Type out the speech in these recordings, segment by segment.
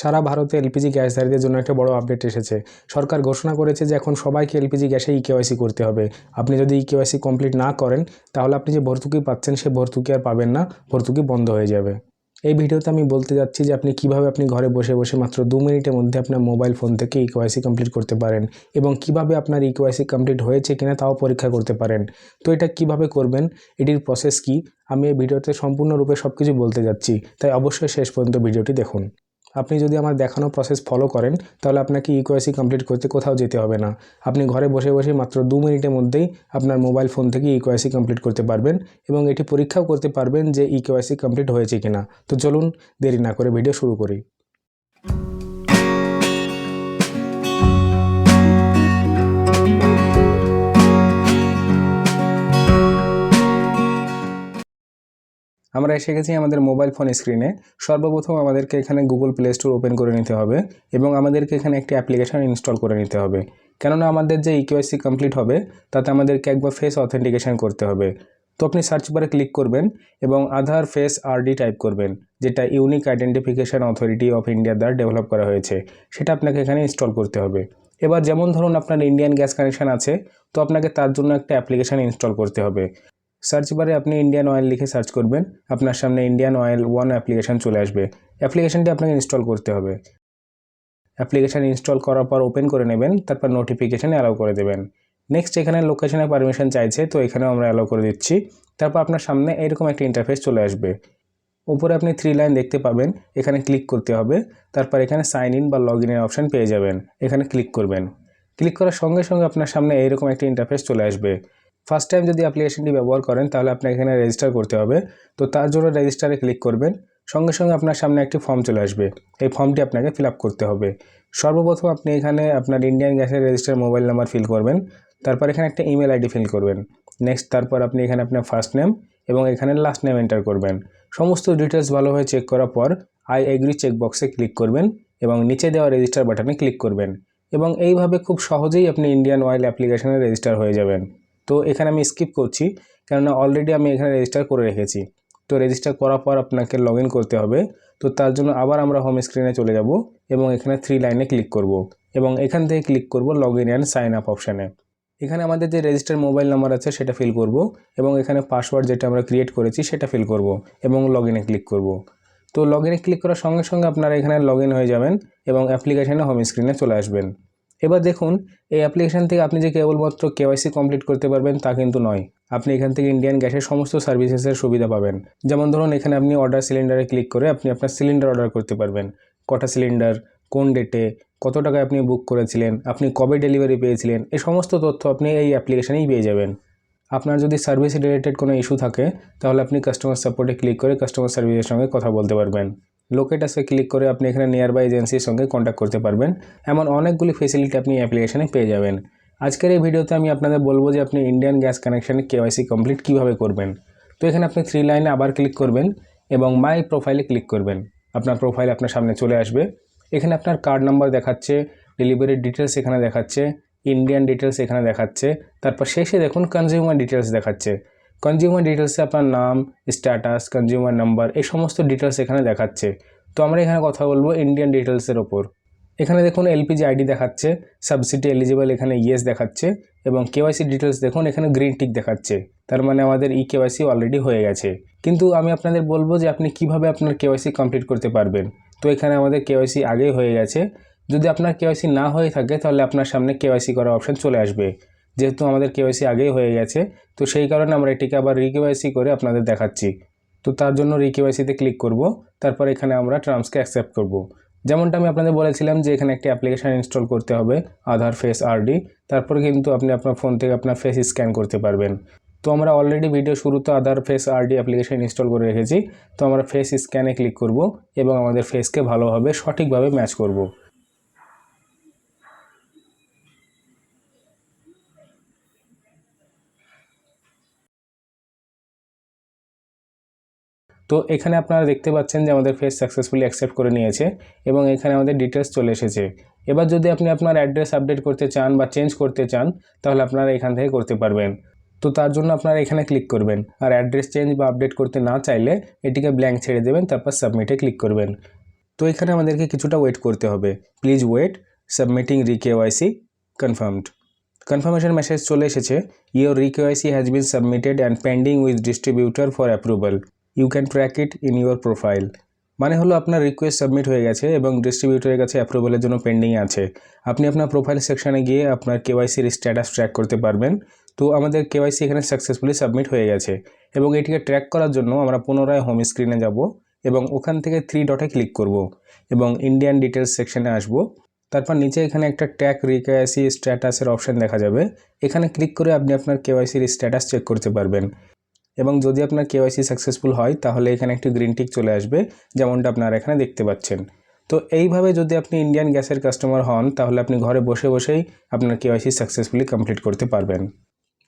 সারা ভারতে এলপিজি গ্যাসধারীদের জন্য একটা বড় আপডেট এসেছে। সরকার ঘোষণা করেছে যে এখন সবাইকে এলপিজি গ্যাসে ইকেওয়াইসি করতে হবে। আপনি যদি ইকেওয়াইসি কমপ্লিট না করেন, তাহলে আপনি যে ভর্তুকি পাচ্ছেন, সে ভর্তুকি আর পাবেন না, ভর্তুকি বন্ধ হয়ে যাবে। এই ভিডিওতে আমি বলতে যাচ্ছি যে আপনি কীভাবে আপনি ঘরে বসে বসে মাত্র দু মিনিটের মধ্যে আপনার মোবাইল ফোন থেকে ইকেওয়াইসি কমপ্লিট করতে পারেন এবং কীভাবে আপনার ইকেওয়াইসি কমপ্লিট হয়েছে কিনা তাও পরীক্ষা করতে পারেন। তো এটা কীভাবে করবেন, এটির প্রসেস কি, আমি এই ভিডিওতে সম্পূর্ণরূপে সব কিছু বলতে যাচ্ছি। তাই অবশ্যই শেষ পর্যন্ত ভিডিওটি দেখুন। আপনি যদি আমার দেখানো প্রসেস ফলো করেন, তাহলে আপনাকে ইকোয়াইসি কমপ্লিট করতে কোথাও যেতে হবে না। আপনি ঘরে বসে বসে মাত্র দু মিনিটের মধ্যেই আপনার মোবাইল ফোন থেকে ইকোয়াইসি কমপ্লিট করতে পারবেন এবং এটি পরীক্ষাও করতে পারবেন যে ইকোয়াইসি কমপ্লিট হয়েছে কিনা। তো চলুন দেরি না করে ভিডিও শুরু করি। আমরা এসে গেছি আমাদের মোবাইল ফোন স্ক্রিনে সর্বপ্রথম আমাদেরকে এখানে গুগল প্লে স্টোর ওপেন করে নিতে হবে এবং আমাদেরকে এখানে একটি অ্যাপ্লিকেশন ইনস্টল করে নিতে হবে। কেননা আমাদের যে ইকেওয়াইসি কমপ্লিট হবে, তাতে আমাদেরকে একবার ফেস অথেন্টিকেশন করতে হবে। তো আপনি সার্চ বারে ক্লিক করবেন এবং আধার ফেস আরডি টাইপ করবেন, যেটা unique identification authority of India দ্বারা ডেভেলপ করা হয়েছে। সেটা আপনাকে এখানে ইনস্টল করতে হবে। এবার যেমন ধরুন আপনার ইন্ডিয়ান গ্যাস কানেকশন আছে, তো আপনাকে তার জন্য একটা অ্যাপ্লিকেশান ইনস্টল করতে হবে। সার্চ বারে আপনি ইন্ডিয়ান অয়েল লিখে সার্চ করবেন। আপনার সামনে ইন্ডিয়ান অয়েল ওয়ান অ্যাপ্লিকেশান চলে আসবে। অ্যাপ্লিকেশানটি আপনাকে ইনস্টল করতে হবে। অ্যাপ্লিকেশান ইনস্টল করার পর ওপেন করে নেবেন, তারপর নোটিফিকেশান অ্যালাউ করে দেবেন। নেক্সট এখানে লোকেশনে পারমিশন চাইছে, তো এখানেও আমরা অ্যালাউ করে দিচ্ছি। তারপর আপনার সামনে এরকম একটা ইন্টারফেস চলে আসবে। উপরে আপনি থ্রি লাইন দেখতে পাবেন, এখানে ক্লিক করতে হবে। তারপর এখানে সাইন ইন বা লগ ইনের অপশান পেয়ে যাবেন। এখানে ক্লিক করবেন। ক্লিক করার সঙ্গে সঙ্গে আপনার সামনে এইরকম একটা ইন্টারফেস চলে আসবে। ফার্স্ট টাইম যদি অ্যাপ্লিকেশনটি ব্যবহার করেন, তাহলে আপনাকে এখানে রেজিস্টার করতে হবে। তো তার জন্য রেজিস্টারে ক্লিক করবেন। সঙ্গে সঙ্গে আপনার সামনে একটি ফর্ম চলে আসবে। এই ফর্মটি আপনাকে ফিল করতে হবে। সর্বপ্রথম আপনি এখানে আপনার ইন্ডিয়ান গ্যাসের রেজিস্টার মোবাইল নাম্বার ফিল করবেন। তারপর এখানে একটা ইমেল আইডি ফিল করবেন। নেক্সট তারপর আপনি এখানে আপনার ফার্স্ট নেম এবং এখানে লাস্ট নেম এন্টার করবেন। সমস্ত ডিটেলস ভালোভাবে চেক করার পর আই এগ্রি চেকবক্সে ক্লিক করবেন এবং নিচে দেওয়া রেজিস্টার বাটনে ক্লিক করবেন। এবং এইভাবে খুব সহজেই আপনি ইন্ডিয়ান অয়েল অ্যাপ্লিকেশনে রেজিস্টার হয়ে যাবেন। তো এখানে আমি স্কিপ করছি, কেননা অলরেডি আমি এখানে রেজিস্টার করে রেখেছি। তো রেজিস্টার করার পর আপনাকে লগ করতে হবে। তো তার জন্য আবার আমরা হোম স্ক্রিনে চলে যাব এবং এখানে থ্রি লাইনে ক্লিক করব এবং এখান থেকে ক্লিক করব log in and sign up অপশানে এখানে আমাদের যে রেজিস্টার মোবাইল নাম্বার আছে সেটা ফিল করব এবং এখানে পাসওয়ার্ড যেটা আমরা ক্রিয়েট করেছি সেটা ফিল করব এবং লগ ইনে ক্লিক করব। তো লগ ইনে ক্লিক করার সঙ্গে সঙ্গে আপনারা এখানে লগ হয়ে যাবেন এবং অ্যাপ্লিকেশানে হোম স্ক্রিনে চলে আসবেন। এবার দেখুন, এই অ্যাপ্লিকেশান থেকে আপনি যে কেবলমাত্র কেওয়াইসি কমপ্লিট করতে পারবেন তা কিন্তু নয়। আপনি এখান থেকে ইন্ডিয়ান গ্যাসের সমস্ত সার্ভিসেসের সুবিধা পাবেন। যেমন ধরুন, এখানে আপনি অর্ডার সিলিন্ডারে ক্লিক করে আপনি আপনার সিলিন্ডার অর্ডার করতে পারবেন। কটা সিলিন্ডার কোন ডেটে কত টাকায় আপনি বুক করেছিলেন, আপনি কবে ডেলিভারি পেয়েছিলেন এই সমস্ত তথ্য আপনি এই অ্যাপ্লিকেশানেই পেয়ে যাবেন। আপনার যদি সার্ভিস রিলেটেড কোনো ইস্যু থাকে, তাহলে আপনি কাস্টমার সাপোর্টে ক্লিক করে কাস্টমার সার্ভিসের সঙ্গে কথা বলতে পারবেন। লোকেটাসে ক্লিক করে আপনি এখানে নিয়ার বাই এজেন্সির সঙ্গে কন্ট্যাক্ট করতে পারবেন। এমন অনেকগুলি ফেসিলিটি আপনি অ্যাপ্লিকেশানে পেয়ে যাবেন। আজকের এই ভিডিওতে আমি আপনাদের বলব যে আপনি ইন্ডিয়ান গ্যাস কানেকশানে কেওয়াইসি কমপ্লিট কীভাবে করবেন। তো এখানে আপনি থ্রি লাইনে আবার ক্লিক করবেন এবং মাই প্রোফাইলে ক্লিক করবেন। আপনার প্রোফাইল আপনার সামনে চলে আসবে। এখানে আপনার কার্ড নাম্বার দেখাচ্ছে ডেলিভারির ডিটেলস এখানে দেখাচ্ছে ইন্ডিয়ান ডিটেলস এখানে দেখাচ্ছে। তারপর শেষে দেখুন কনজিউমার ডিটেলস দেখাচ্ছে। কনজিউমার ডিটেলসে আপনার নাম স্ট্যাটাস কনজিউমার নাম্বার এই সমস্ত ডিটেলস এখানে দেখাচ্ছে। তো আমরা এখানে কথা বলব ইন্ডিয়ান ডিটেলসের ওপর। এখানে দেখুন এলপিজি আইডি দেখাচ্ছে সাবসিডি এলিজিবল এখানে ইয়েস দেখাচ্ছে, এবং কেওয়াইসি ডিটেলস দেখুন এখানে গ্রিন টিক দেখাচ্ছে। তার মানে আমাদের ই কেওয়াইসি অলরেডি হয়ে গেছে। কিন্তু আমি আপনাদের বলব যে আপনি কীভাবে আপনার কেওয়াইসি কমপ্লিট করতে পারবেন। তো এখানে আমাদের কেওয়াইসি আগেই হয়ে গেছে। যদি আপনার কেওয়াইসি না হয়ে থাকে, তাহলে আপনার সামনে কেওয়াইসি করার অপশান চলে আসবে। যেহেতু আমাদের কেওয়াইসি আগেই হয়ে গেছে, তো সেই কারণে আমরা এটিকে আবার রিকেওয়াইসি করে আপনাদের দেখাচ্ছি। তো তার জন্য রিকেওয়াইসিতে ক্লিক করব, তারপর এখানে আমরা টার্মসকে অ্যাকসেপ্ট করব। যেমনটা আমি আপনাদের বলেছিলাম যে এখানে একটি অ্যাপ্লিকেশান ইনস্টল করতে হবে আধার ফেস আরডি তারপর কিন্তু আপনি আপনার ফোন থেকে আপনার ফেস স্ক্যান করতে পারবেন। তো আমরা অলরেডি ভিডিও শুরুতে Aadhaar face RD application install করে রেখেছি, তো আমরা ফেস স্ক্যানে ক্লিক করব এবং আমাদের ফেসকে ভালোভাবে সঠিকভাবে ম্যাচ করব। তো এখানে আপনারা দেখতে পাচ্ছেন যে আমাদের ফেস সাকসেসফুলি অ্যাকসেপ্ট করে নিয়েছে এবং এখানে আমাদের ডিটেলস চলে এসেছে। এবার যদি আপনি আপনার অ্যাড্রেস আপডেট করতে চান বা চেঞ্জ করতে চান, তাহলে আপনারা এখান থেকে করতে পারবেন। তো তার জন্য আপনারা এখানে ক্লিক করবেন। আর অ্যাড্রেস চেঞ্জ বা আপডেট করতে না চাইলে এটিকে ব্ল্যাঙ্ক ছেড়ে দেবেন, তারপর সাবমিটে ক্লিক করবেন। তো এখানে আমাদেরকে কিছুটা ওয়েট করতে হবে। Please wait submitting re KYC confirmed confirmation message চলে এসেছে। Your re KYC has been submitted and pending with distributor for approval you can track it in your profile মানে হলো আপনার রিকোয়েস্ট সাবমিট হয়ে গেছে এবং ডিস্ট্রিবিউটরের কাছে অ্যাপ্রুভালের জন্য পেন্ডিংয়ে আছে। আপনি আপনার প্রোফাইল সেকশানে গিয়ে আপনার কেওয়াইসির স্ট্যাটাস ট্র্যাক করতে পারবেন। তো আমাদের কেওয়াইসি এখানে সাকসেসফুলি সাবমিট হয়ে গেছে এবং এটিকে ট্র্যাক করার জন্য আমরা পুনরায় হোম স্ক্রিনে যাব এবং ওখান থেকে থ্রি ডটে ক্লিক করব এবং ইন্ডিয়ান ডিটেলস সেকশানে আসব। তারপর নিচে এখানে একটা ট্র্যাক রিকেওয়াইসি স্ট্যাটাসের অপশন দেখা যাবে। এখানে ক্লিক করে আপনি আপনার কেওয়াইসির স্ট্যাটাস চেক করতে পারবেন। এবং যদি আপনার কেওয়াইসি সাকসেসফুল হয়, তাহলে এখানে একটি গ্রিন টিক চলে আসবে, যেমনটা আপনারা এখানে দেখতে পাচ্ছেন। তো এইভাবে যদি আপনি ইন্ডিয়ান গ্যাসের কাস্টমার হন, তাহলে আপনি ঘরে বসে বসেই আপনার কেওয়াইসি সাকসেসফুলি কমপ্লিট করতে পারবেন।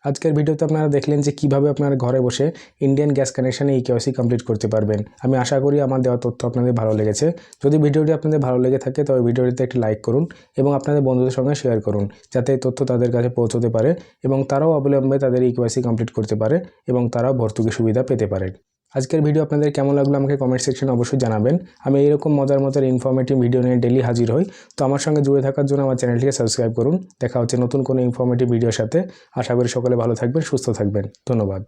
আজকের ভিডিওতে আপনারা দেখলেন যে কীভাবে আপনারা ঘরে বসে ইন্ডিয়ান গ্যাস কানেকশানে এই কেওয়াইসি কমপ্লিট করতে পারবেন। আমি আশা করি আমার দেওয়া তথ্য আপনাদের ভালো লেগেছে। যদি ভিডিওটি আপনাদের ভালো লেগে থাকে, তবে ভিডিওটিতে একটি লাইক করুন এবং আপনাদের বন্ধুদের সঙ্গে শেয়ার করুন, যাতে এই তথ্য তাদের কাছে পৌঁছতে পারে এবং তারাও অবলম্বে তাদের এই কেওয়াইসি কমপ্লিট করতে পারে এবং তারাও ভর্তুকি সুবিধা পেতে পারে। আজকের ভিডিও আপনাদের কেমন লাগল আমাকে কমেন্ট সেকশনে অবশ্যই জানাবেন। আমি এইরকম মজার মজার ইনফরমেটিভ ভিডিও নিয়ে ডেলি হাজির হই। তো আমার সঙ্গে জুড়ে থাকার জন্য আমার চ্যানেলটিকে সাবস্ক্রাইব করুন। দেখা হচ্ছে নতুন কোনো ইনফরমেটিভ ভিডিওর সাথে। আশা করি সকলে ভালো থাকবেন, সুস্থ থাকবেন। ধন্যবাদ।